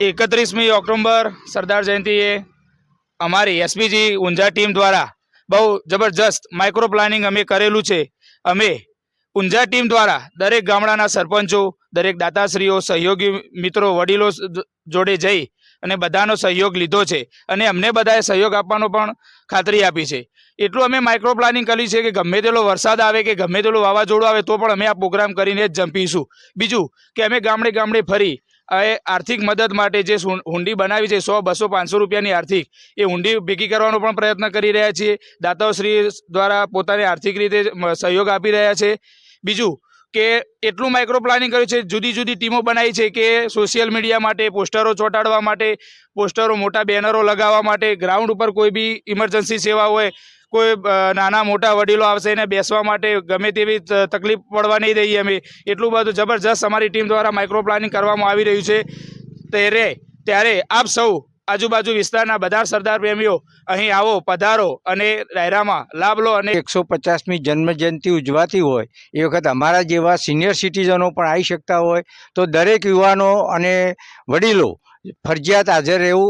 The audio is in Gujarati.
એકત્રીસમી ઓક્ટોબર સરદાર જયંતિએ અમારી એસપીજી ઊંઝા ટીમ દ્વારા બહુ જબરજસ્ત માઇક્રો પ્લાનિંગ અમે કરેલું છે. અમે ઊંઝા ટીમ દ્વારા દરેક ગામડાના સરપંચો, દરેક દાતાશ્રીઓ, સહયોગી મિત્રો, વડીલો જોડે જઈ અને બધાનો સહયોગ લીધો છે અને અમને બધાએ સહયોગ આપવાનો પણ ખાતરી આપી છે. એટલું અમે માઇક્રો પ્લાનિંગ કરી છે કે ગમે તેલો વરસાદ આવે કે ગમે તેલું વાવાઝોડું આવે તો પણ અમે આ પ્રોગ્રામ કરીને જ જંપીશું. બીજું કે અમે ગામડે ગામડે ફરી હવે આર્થિક મદદ માટે જે હુંડી બનાવી છે, સો, બસો, પાંચસો રૂપિયાની આર્થિક, એ હુંડી ભેગી કરવાનો પણ પ્રયત્ન કરી રહ્યા છીએ. દાતાઓશ્રી દ્વારા પોતાની આર્થિક રીતે સહયોગ આપી રહ્યા છે. બીજું કે એટલું માઇક્રો પ્લાનિંગ કર્યું છે, જુદી જુદી ટીમો બનાવી છે કે સોશિયલ મીડિયા માટે, પોસ્ટરો ચોંટાડવા માટે, પોસ્ટરો મોટા બેનરો લગાવવા માટે ગ્રાઉન્ડ ઉપર કોઈ બી ઇમરજન્સી સેવા હોય કોઈ નાના મોટા વડીલો આવશે એને બેસવા માટે ગમે તેવી તકલીફ પડવા નહીં દઈએ અમે. એટલું બધું જબરજસ્ત અમારી ટીમ દ્વારા માઇક્રો પ્લાનિંગ કરવામાં આવી રહ્યું છે. ત્યારે ત્યારે આપ સૌ આજુબાજુ વિસ્તારના બધા સરદાર પ્રેમીઓ, અહીં આવો, પધારો અને ડાયરામાં લાભ લો અને એકસો પચાસમી જન્મજયંતિ ઉજવાતી હોય, એ વખત અમારા જેવા સિનિયર સિટીઝનો પણ આવી શકતા હોય. તો દરેક યુવાનો અને વડીલો ફરજિયાત હાજર રહેવું